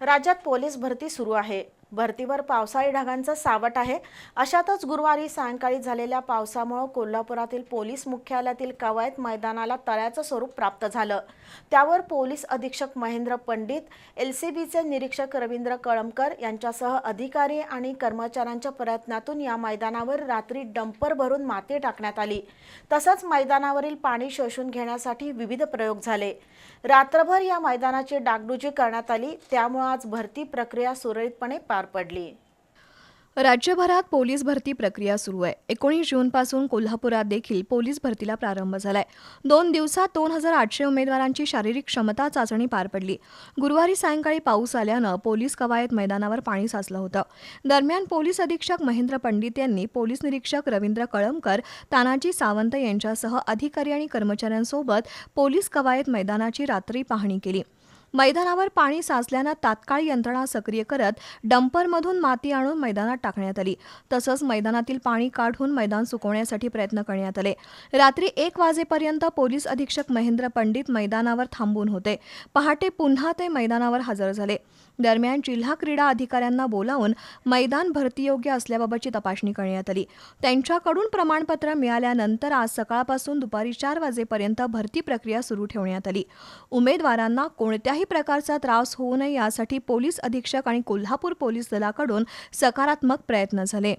राज्यात पोलीस भरती सुरू आहे. भरतीवर पावसाळी ढगांचं सावट आहे. अशातच गुरुवारी सायंकाळी झालेल्या पावसामुळे कोल्हापुरातील पोलीस मुख्यालयातील कवायत मैदानाला तळ्याचं स्वरूप प्राप्त झालं. त्यावर पोलीस अधीक्षक महेंद्र पंडित एल सी बीचे निरीक्षक रवींद्र कळमकर यांच्यासह अधिकारी आणि कर्मचाऱ्यांच्या प्रयत्नातून या मैदानावर रात्री डंपर भरून माती टाकण्यात आली. तसंच मैदानावरील पाणी शोषून घेण्यासाठी विविध प्रयोग झाले. रात्रभर या मैदानाची डागडुजी करण्यात आली. त्यामुळे आज भरती प्रक्रिया सुरळीतपणे पार पडली. राज्यभरात पोलीस भरती प्रक्रिया सुरू आहे. एकोणीस जूनपासून कोल्हापुरात देखील पोलीस भरतीला प्रारंभ झालाय. दोन दिवसात दोन हजार आठशे उमेदवारांची शारीरिक क्षमता चाचणी पार पडली. गुरुवारी सायंकाळी पाऊस आल्यानं पोलीस कवायत मैदानावर पाणी साचलं होतं. दरम्यान पोलीस अधीक्षक महेंद्र पंडित यांनी पोलीस निरीक्षक रवींद्र कळमकर तानाजी सावंत यांच्यासह अधिकारी आणि कर्मचाऱ्यांसोबत पोलीस कवायत मैदानाची रात्री पाहणी केली. मैदानावर पाणी साचल्यानं तात्काळ यंत्रणा सक्रिय करत डंपरमधून माती आणून मैदानात टाकण्यात आली. तसंच मैदानातील पाणी काढून मैदान सुकवण्यासाठी प्रयत्न करण्यात आले. रात्री एक वाजेपर्यंत पोलीस अधीक्षक महेंद्र पंडित मैदानावर थांबून होते. पहाटे पुन्हा ते मैदानावर हजर झाले. दरम्यान जिल्हा क्रीडा अधिकाऱ्यांना बोलावून मैदान भरतीयोग्य असल्याबाबतची तपासणी करण्यात आली. त्यांच्याकडून प्रमाणपत्र मिळाल्यानंतर आज सकाळपासून दुपारी चार वाजेपर्यंत भरती प्रक्रिया सुरू ठेवण्यात आली. उमेदवारांना कोणत्याही प्रकारचा त्रास होऊ नये यासाठी पोलीस अधीक्षक आणि कोल्हापूर पोलीस दलाकडून सकारात्मक प्रयत्न झाले.